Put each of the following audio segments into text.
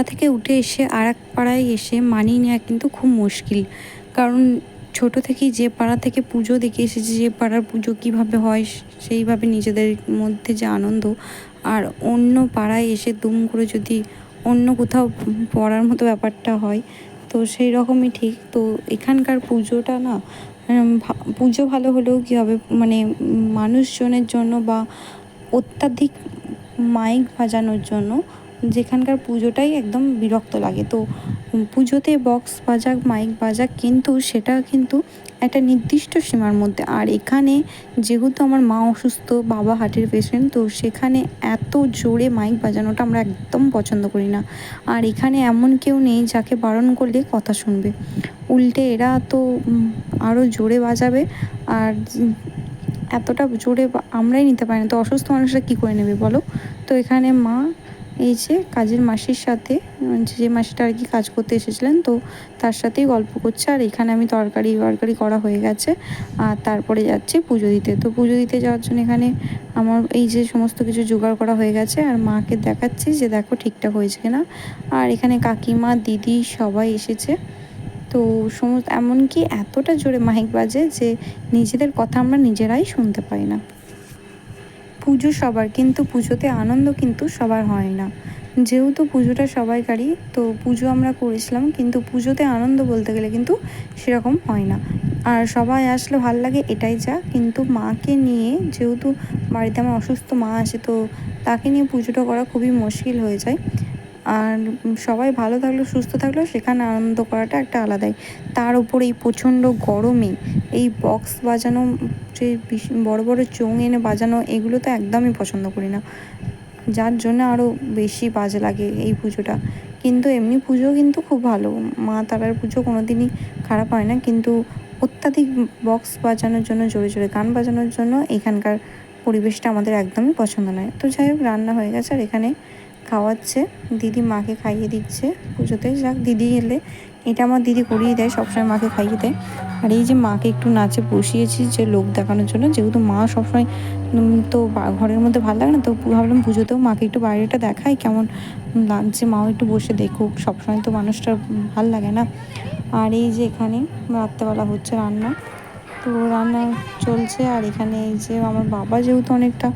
পাড়া থেকে উঠে এসে আর এক পাড়ায় এসে মানিয়ে নেওয়া কিন্তু খুব মুশকিল। কারণ ছোট থেকেই যে পাড়া থেকে পুজো দেখে এসেছি, যে পাড়ার পুজো কীভাবে হয় সেইভাবে নিজেদের মধ্যে যে আনন্দ। আর অন্য পাড়ায় এসে দুম করে যদি অন্য কোথাও পড়ার মতো ব্যাপারটা হয়, তো সেই রকমই ঠিক। তো এখানকার পুজোটা না পুজো ভালো হলেও কী হবে? মানে মানুষজনের জন্য বা অত্যাধিক মাইক বাজানোর জন্য যেখানকার পুজোটাই একদম বিরক্ত লাগে। তো পুজোতে বক্স বাজাক মাইক বাজাক কিন্তু সেটা কিন্তু একটা নির্দিষ্ট সীমার মধ্যে। আর এখানে যেহেতু আমার মা অসুস্থ, বাবা হার্টের পেশেন্ট তো সেখানে এত জোরে মাইক বাজানোটা আমরা একদম পছন্দ করি না। আর এখানে এমন কেউ নেই যাকে বারণ করলে কথা শুনবে। উল্টে এরা তো আরও জোরে বাজাবে। আর এতটা জোরে আমরাই নিতে পারি না। তো অসুস্থ মানুষরা কী করে নেবে বলো? তো এখানে মা এই যে কাজের মাসির সাথে যে মাসিটা আর কি কাজ করতে এসেছিলেন, তো তার সাথেই গল্প করছে। আর এখানে আমি তরকারি তরকারি করা হয়ে গেছে, আর তারপরে যাচ্ছি পুজো দিতে। তো পুজো দিতে যাওয়ার জন্য এখানে আমার এই যে সমস্ত কিছু জোগাড় করা হয়ে গেছে, আর মাকে দেখাচ্ছি যে দেখো ঠিকঠাক হয়েছে কিনা। আর এখানে কাকিমা, দিদি সবাই এসেছে। তো সমস্ত, এমনকি এতটা জোরে মাইক বাজে যে নিজেদের কথা আমরা নিজেরাই শুনতে পাই না। পুজো সবার, কিন্তু পুজোতে আনন্দ কিন্তু সবার হয় না। যেহেতু পুজোটা সবাইকারই, তো পুজো আমরা করেছিলাম, কিন্তু পুজোতে আনন্দ বলতে গেলে কিন্তু সেরকম হয় না। আর সবাই আসলে ভালো লাগে এটাই যা, কিন্তু মাকে নিয়ে যেহেতু বাড়িতে আমার অসুস্থ মা আছে, তো তাকে নিয়ে পুজোটা করা খুবই মুশকিল হয়ে যায়। আর সবাই ভালো থাকলেও সুস্থ থাকলেও সেখানে আনন্দ করাটা একটা আলাদাই। তার উপর এই প্রচণ্ড গরমে এই বক্স বাজানো, যে বড় বড় চোং এনে বাজানো, এগুলো তো একদমই পছন্দ করি না। যার জন্য আরও বেশি বাজে লাগে এই পুজোটা। কিন্তু এমনি পুজো কিন্তু খুব ভালো। মা তারার পুজো কোনো দিনই খারাপ হয় না, কিন্তু অত্যাধিক বক্স বাজানোর জন্য, জোরে জোরে গান বাজানোর জন্য এখানকার পরিবেশটা আমাদের একদমই পছন্দ নয়। তো যাই হোক, রান্না হয়ে গেছে আর এখানে খাওয়াচ্ছে, দিদি মাকে খাইয়ে দিচ্ছে পুজোতে। যাক, দিদি এলে, এটা আমার দিদি করিয়ে দেয়, সবসময় মাকে খাইয়ে দেয়। আর এই যে মাকে একটু নাচে বসিয়েছি যে লোক দেখানোর জন্য, যেহেতু মা সবসময় তো ঘরের মধ্যে ভালো লাগে না, তো ভাবলাম পুজোতেও মাকে একটু বাইরেটা দেখাই, কেমন লাগছে মাও একটু বসে দেখুক। সবসময় তো মানুষটার ভালো লাগে না। আর এই যে এখানে রাত্রেবেলা হচ্ছে রান্না, তো রান্না চলছে। আর এখানে এই যে আমার বাবা যেহেতু অনেকটা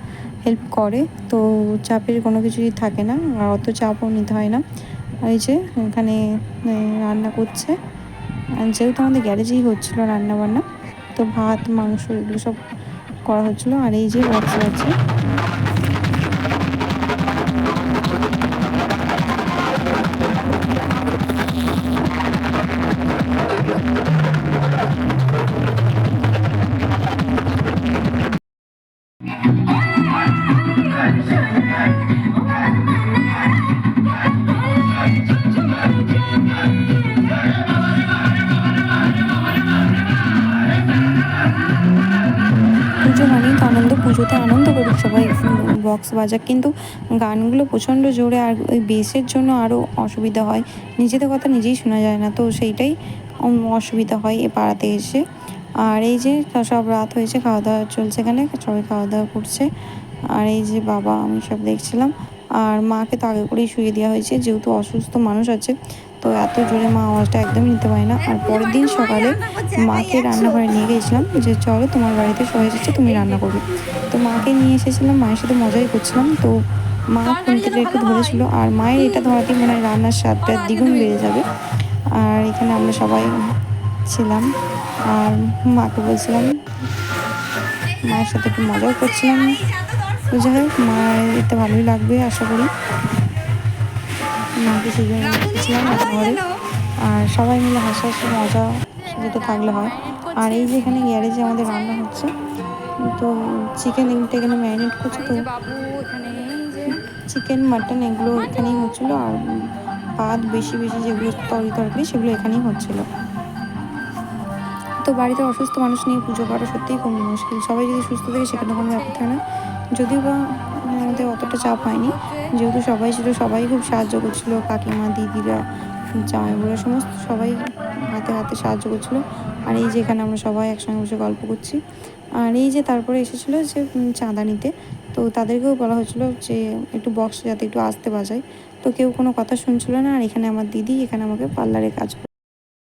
হেল্প করে, তো চাপের কোনো কিছুই থাকে না, আর অত চাপও নিতে হয় না। এই যে এখানে রান্না করছে। যেহেতু আমাদের গ্যারেজেই হচ্ছিল রান্না বান্না তো ভাত, মাংস এগুলো সব করা হচ্ছিল, আর এই যে বক্স আছে। পুজো পুজোতে আনন্দ করুক সবাই বক্স বাজাক। কিন্তু গানগুলো প্রচণ্ড জোরে আর ওই বেসের জন্য আরও অসুবিধা হয়। নিজেদের কথা নিজেই শোনা যায় না, তো সেইটাই অসুবিধা হয় এ পাড়াতে এসে। আর এই যে সব রাত হয়েছে খাওয়া দাওয়া চলছে এখানে, সবাই খাওয়া দাওয়া করছে। আর এই যে বাবা, আমি সব দেখছিলাম। আর মাকে তো আগে করেই শুয়ে দেওয়া হয়েছে, যেহেতু অসুস্থ মানুষ আছে তো এত জোরে মা আওয়াজটা একদমই নিতে পারে না। আর পরের দিন সকালে মাকে রান্নাঘরে নিয়ে গিয়েছিলাম যে, চলো তোমার বাড়িতে সবাই এসেছে, তুমি রান্না করবে। তো মাকে নিয়ে এসেছিলাম, মায়ের সাথে মজাই করছিলাম। তো মা ফোন থেকে একটু ধরেছিল আর মায়ের এটা ধরাতে মনে হয় রান্নার স্বাদটা দ্বিগুণ বেড়ে যাবে। আর এখানে আমরা সবাই ছিলাম, আর মাকে বলছিলাম, মায়ের সাথে একটু মজাও করছিলাম। যাই হোক মায়ের এতে ভালোই লাগবে, আশা করি। মাকে জন্য রেখেছিলাম ঘরে। আর সবাই মিলে হাসাহাসি, মজা যেটা থাকলে হয়। আর এই যে এখানে গ্যারেজে আমাদের রান্না হচ্ছে, তো চিকেন এখানে ম্যারিনেট করছে, তো চিকেন মাটন এগুলো এখানেই হচ্ছিল, আর ভাত বেশি বেশি যেগুলো তরি তরকারি সেগুলো এখানেই হচ্ছিল। তো বাড়িতে অসুস্থ মানুষ নিয়ে পুজো করা সত্যিই খুব মুশকিল। সবাই যদি সুস্থ থাকে সেখানে কোনো ব্যাপার থাকে না। যদিও বা আমাদের অতটা চাপ হয়নি। যেহেতু সবাই ছিল, সবাই খুব সাহায্য করছিল, কাকিমা, দিদিরা জামাই জামাইবুড়া সমস্ত সবাই হাতে হাতে সাহায্য করছিল। আর এই যে এখানে আমরা সবাই একসঙ্গে বসে গল্প করছি। আর এই যে তারপরে এসেছিল যে চাঁদা নিতে। তো তাদেরকেও বলা হয়েছিল যে, একটু বক্স যাতে একটু আসতে বাজায়। তো কেউ কোনো কথা শুনছিল না। আর এখানে আমার দিদি, এখানে আমাকে পার্লারে কাজ